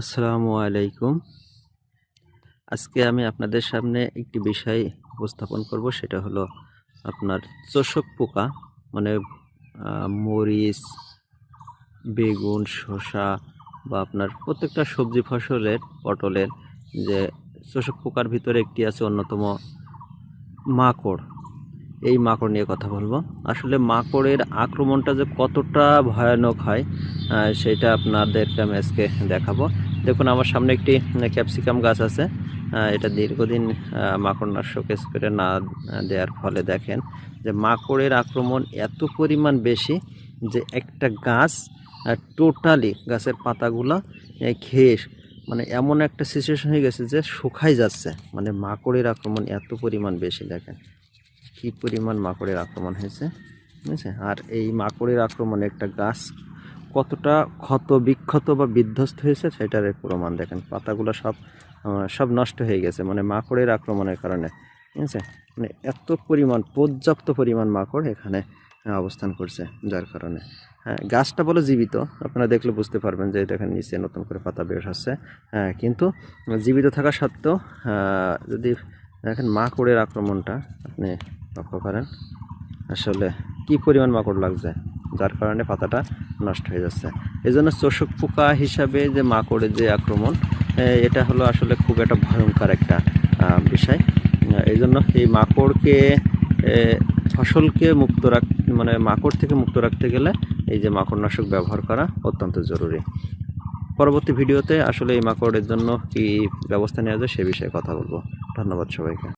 আসসালামু আলাইকুম। আজকে আমি আপনাদের সামনে একটি বিষয় উপস্থাপন করব, সেটা হলো আপনার চোষক পোকা মানে মরিচ, বেগুন, শসা বা আপনার প্রত্যেকটা সবজি ফসলের, পটলের যে চোষক পোকার ভিতরে একটি আছে অন্যতম মাকড়। এই মাকড় নিয়ে কথা বলব। আসলে মাকড়ের আক্রমণটা যে কতটা ভয়ানক হয় সেটা আপনাদেরকে আমি আজকে দেখাবো। দেখুন আমার সামনে একটি ক্যাপসিকাম গাছ আছে। এটা দীর্ঘদিন আহ, মাকড়নাশক স্প্রে না দেওয়ার ফলে দেখেন যে মাকড়ের আক্রমণ এত পরিমাণ বেশি যে একটা গাছ টোটালি গাছের পাতাগুলো খেয়ে মানে এমন একটা সিচুয়েশন হয়ে গেছে যে শুকাই যাচ্ছে। মানে মাকড়ের আক্রমণ এত পরিমাণ বেশি দেখেন। কি পরিমাণ মাকড়ের আক্রমণ হয়েছে বুঝেছে আর এই মাকড়ের আক্রমণে একটা গাছ কতটা ক্ষত, বিক্ষত বা বিধ্বস্ত হয়েছে সেটার প্রমাণ দেখেন। পাতাগুলো সব সব নষ্ট হয়ে গেছে মানে মাকড়ের আক্রমণের কারণে। ঠিক আছে? মানে এত পরিমাণ, পর্যাপ্ত পরিমাণ মাকড় এখানে অবস্থান করছে, যার কারণে। হ্যাঁ গাছটা বলে জীবিত, আপনারা দেখলে বুঝতে পারবেন যে দেখেন নিচে নতুন করে পাতা বের হচ্ছে। হ্যাঁ কিন্তু জীবিত থাকা সত্ত্বেও যদি দেখেন মাকড়ের আক্রমণটা, আপনি লক্ষ্য করেন, আসলে কি পরিমাণ মাকড় লাগছে? যার কারণে পাতাটা নষ্ট হয়ে যাচ্ছে। এই জন্য চোষক পোকা হিসাবে যে মাকড়ের যে আক্রমণ এটা হলো আসলে খুব একটা ভয়ঙ্কর একটা বিষয়। এই জন্য এই মাকড়কে ফসলকে মুক্ত রাখ মানে মাকড় থেকে মুক্ত রাখতে গেলে এই যে মাকড়নাশক ব্যবহার করা অত্যন্ত জরুরি। পরবর্তী ভিডিওতে আসলে এই মাকড়ের জন্য কি ব্যবস্থা নেওয়া যায় সে বিষয়ে কথা বলব। ধন্যবাদ সবাইকে।